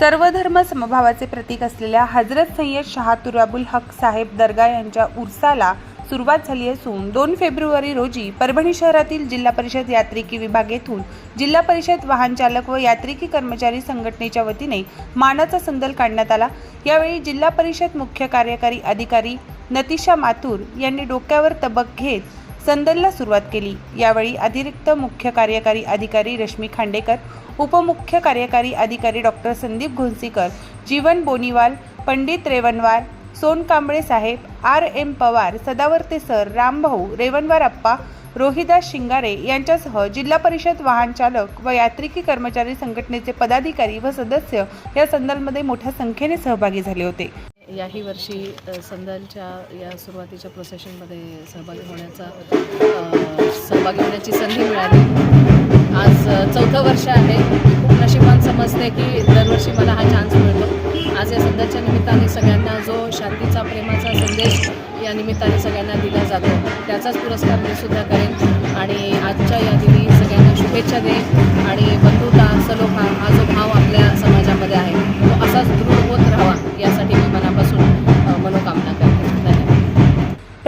सर्वधर्म समभावाचे प्रतीक असलेल्या हजरत सय्यद शहातुराबुल हक साहेब दर्गा यांच्या उर्साला सुरुवात झाली असून दोन फेब्रुवारी रोजी परभणी शहरातील जिल्हा परिषद यात्रिकी विभाग येथून जिल्हा परिषद वाहन चालक व यात्रिकी कर्मचारी संघटनेच्या वतीने मानाचा संदल काढण्यात आला. यावेळी जिल्हा परिषद मुख्य कार्यकारी अधिकारी नतिशा माथुर यांनी डोक्यावर तबक घेत संदलला सुरुवात केली. यावेळी अतिरिक्त मुख्य कार्यकारी अधिकारी रश्मी खांडेकर उपमुख्य कार्यकारी अधिकारी डॉक्टर संदीप घोंसीकर जीवन बोनीवाल पंडित रेवनवार सोन कांबळे साहेब R. M. Pawar Sadavarte sir Rambhau Revanwar Appa Rohidas Shingare यांच्यासह जिल्हा परिषद वाहन चालक व यात्रिकी कर्मचारी संघटनेचे पदाधिकारी व सदस्य या संदर्भामध्ये मोठ्या संख्येने सहभागी झाले होते. याही वर्षी अ, संदलच्या या सुरुवातीच्या प्रोसेशनमध्ये सहभागी होण्याचा सहभागी होण्याची संधी मिळाली. आज चौथं वर्ष आहे. खूप नशिबान समजते की दरवर्षी मला हा चान्स मिळतो. आज या संदलच्या निमित्ताने सगळ्यांना जो शांतीचा प्रेमाचा संदेश या निमित्ताने सगळ्यांना दिला जातो त्याचाच पुरस्कार मी सुद्धा करेन. आणि आजच्या या दिनी सगळ्यांना शुभेच्छा देईन.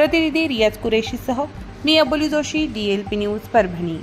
प्रतिनिधी रियाज कुरेशीसह मी Aboli Joshi D L P news Parbhani.